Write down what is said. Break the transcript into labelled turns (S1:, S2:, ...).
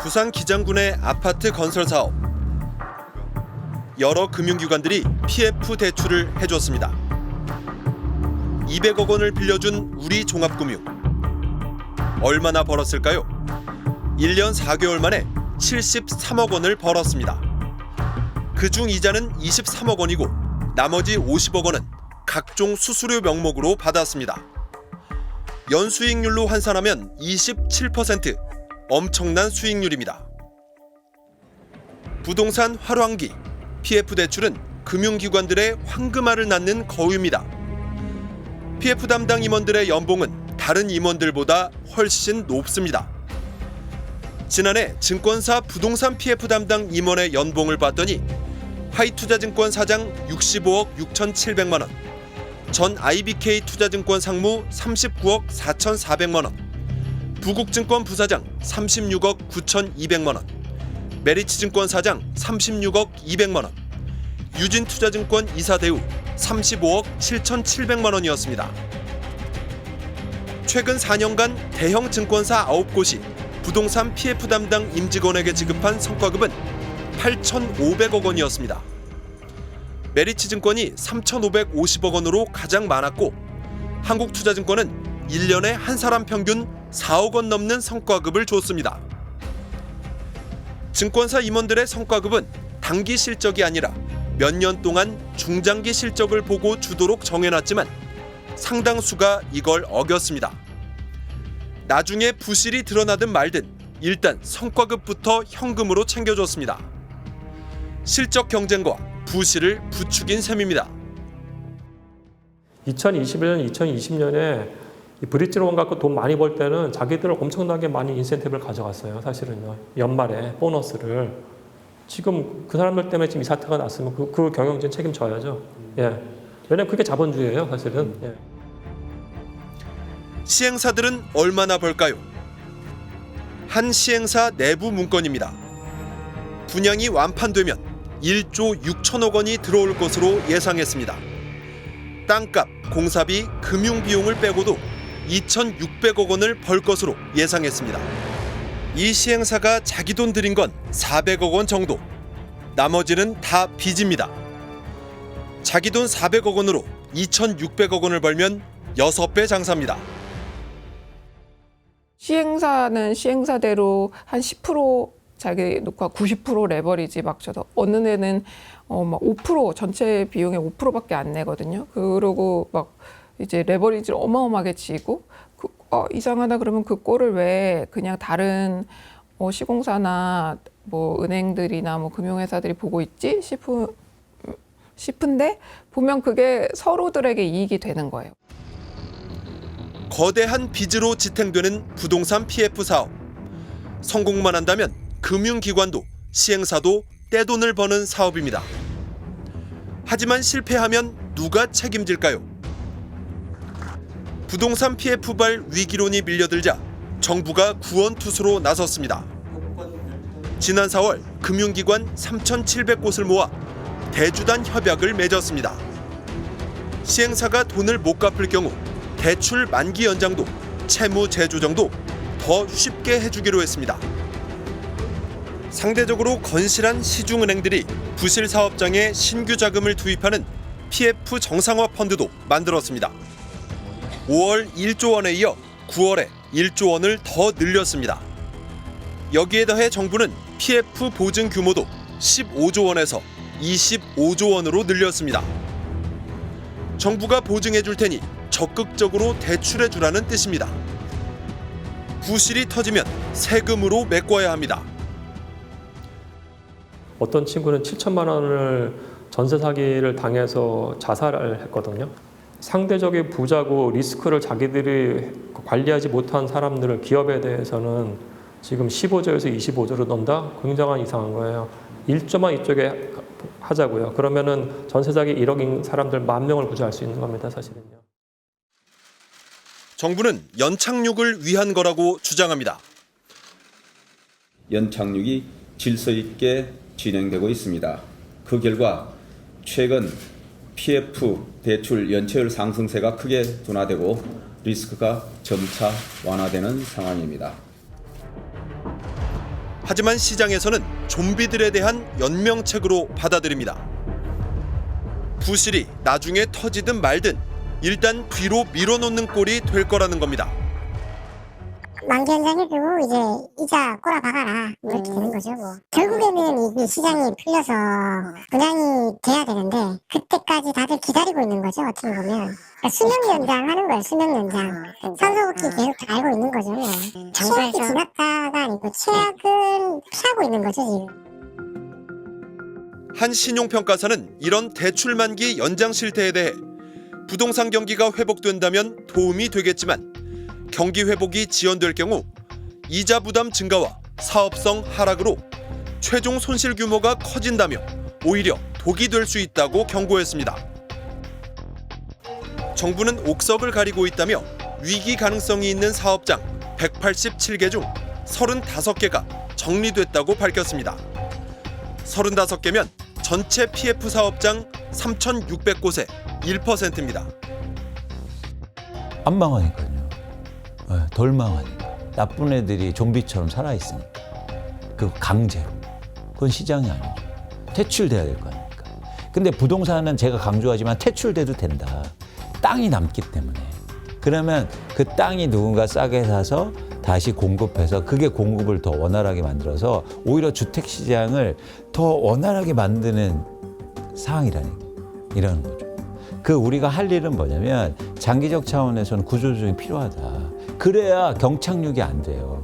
S1: 부산 기장군의 아파트 건설 사업. 여러 금융기관들이 PF 대출을 해줬습니다. 200억 원을 빌려준 우리 종합금융. 얼마나 벌었을까요? 1년 4개월 만에 73억 원을 벌었습니다. 그중 이자는 23억 원이고 나머지 50억 원은 각종 수수료 명목으로 받았습니다. 연수익률로 환산하면 27% 엄청난 수익률입니다. 부동산 활황기 PF 대출은 금융기관들의 황금알을 낳는 거위입니다. PF 담당 임원들의 연봉은 다른 임원들보다 훨씬 높습니다. 지난해 증권사 부동산 PF 담당 임원의 연봉을 봤더니 하이투자증권 사장 65억 6,700만 원, 전 IBK 투자증권 상무 39억 4,400만 원, 부국증권 부사장 36억 9,200만 원, 메리츠증권 사장 36억 200만 원, 유진투자증권 이사 대우 35억 7,700만 원이었습니다. 최근 4년간 대형 증권사 9곳이 부동산 PF 담당 임직원에게 지급한 성과급은 8,500억 원이었습니다. 메리츠 증권이 3,550억 원으로 가장 많았고 한국투자증권은 1년에 한 사람 평균 4억 원 넘는 성과급을 줬습니다. 증권사 임원들의 성과급은 단기 실적이 아니라 몇 년 동안 중장기 실적을 보고 주도록 정해놨지만 상당수가 이걸 어겼습니다. 나중에 부실이 드러나든 말든 일단 성과급부터 현금으로 챙겨줬습니다. 실적 경쟁과 부실을 부추긴 셈입니다.
S2: 2021년, 2020년에 이 브릿지로원 갖고 돈 많이 벌 때는 자기들 엄청나게 많이 인센티브를 가져갔어요. 사실은요. 연말에 보너스를. 지금 그 사람들 때문에 지금 이 사태가 났으면 그, 그 경영진 책임져야죠. 예. 왜냐면 그게 자본주의예요, 사실은. 예.
S1: 시행사들은 얼마나 벌까요? 한 시행사 내부 문건입니다. 분양이 완판되면 1조 6천억 원이 들어올 것으로 예상했습니다. 땅값, 공사비, 금융 비용을 빼고도 2,600억 원을 벌 것으로 예상했습니다. 이 시행사가 자기 돈 들인 건 400억 원 정도. 나머지는 다 빚입니다. 자기 돈 400억 원으로 2,600억 원을 벌면 6배 장사입니다.
S3: 시행사는 시행사대로 한 10% 자기 놓고 90% 레버리지 막 줘서 어느 데는 어막5% 전체 비용의 5%밖에 안 내거든요. 그러고 막 이제 레버리지를 어마어마하게 지고 그, 어, 이상하다 그러면 그 꼴을 왜 그냥 다른 어, 시공사나 뭐 은행들이나 뭐 금융회사들이 보고 있지 싶은 싶은데 보면 그게 서로들에게 이익이 되는 거예요.
S1: 거대한 빚으로 지탱되는 부동산 PF 사업. 성공만 한다면 금융기관도 시행사도 떼돈을 버는 사업입니다. 하지만 실패하면 누가 책임질까요? 부동산 PF발 위기론이 밀려들자 정부가 구원투수로 나섰습니다. 지난 4월 금융기관 3,700곳을 모아 대주단 협약을 맺었습니다. 시행사가 돈을 못 갚을 경우 대출 만기 연장도 채무 재조정도 더 쉽게 해주기로 했습니다. 상대적으로 건실한 시중은행들이 부실 사업장에 신규 자금을 투입하는 PF 정상화 펀드도 만들었습니다. 5월 1조 원에 이어 9월에 1조 원을 더 늘렸습니다. 여기에 더해 정부는 PF 보증 규모도 15조 원에서 25조 원으로 늘렸습니다. 정부가 보증해 줄 테니 적극적으로 대출해 주라는 뜻입니다. 부실이 터지면 세금으로 메꿔야 합니다.
S2: 어떤 친구는 7천만 원을 전세 사기를 당해서 자살을 했거든요. 상대적인 부자고 리스크를 자기들이 관리하지 못한 사람들을 기업에 대해서는 지금 15조에서 25조로 넣는다? 굉장한 이상한 거예요. 1조만 이쪽에 하자고요. 그러면은 전세 사기 1억인 사람들 만 명을 구조할 수 있는 겁니다, 사실은요.
S1: 정부는 연착륙을 위한 거라고 주장합니다.
S4: 연착륙이 질서 있게 진행되고 있습니다. 그 결과 최근 PF 대출 연체율 상승세가 크게 둔화되고 리스크가 점차 완화되는 상황입니다.
S1: 하지만 시장에서는 좀비들에 대한 연명책으로 받아들입니다. 부실이 나중에 터지든 말든 일단 뒤로 밀어놓는 꼴이 될 거라는 겁니다.
S5: 만기 연장해주고 이제 이자 꼬라박아라. 뭐 이렇게 되는 거죠 뭐. 결국에는 이게 시장이 풀려서 분양이 돼야 되는데 그때까지 다들 기다리고 있는 거죠 어떻게 보면. 그러니까 수명 연장하는 거예요 수명 연장. 산소호흡기 계속 달고 있는 거죠 뭐. 최악이 지났다가 아니고 최악은 피하고 있는 거죠 지금.
S1: 한 신용평가사는 이런 대출 만기 연장 실태에 대해 부동산 경기가 회복된다면 도움이 되겠지만 경기 회복이 지연될 경우 이자 부담 증가와 사업성 하락으로 최종 손실 규모가 커진다며 오히려 독이 될 수 있다고 경고했습니다. 정부는 옥석을 가리고 있다며 위기 가능성이 있는 사업장 187개 중 35개가 정리됐다고 밝혔습니다. 35개면 전체 PF 사업장 3,600곳의 1%입니다.
S6: 안 망하니까요. 예, 덜 망하니까. 나쁜 애들이 좀비처럼 살아있으니까. 그 강제로. 그건 시장이 아니죠. 퇴출돼야 될 거 아닙니까. 근데 부동산은 제가 강조하지만 퇴출돼도 된다. 땅이 남기 때문에. 그러면 그 땅이 누군가 싸게 사서 다시 공급해서 그게 공급을 더 원활하게 만들어서 오히려 주택 시장을 더 원활하게 만드는 상황이라는 이런 거죠. 그 우리가 할 일은 뭐냐면 장기적 차원에서는 구조조정이 필요하다. 그래야 경착륙이 안 돼요.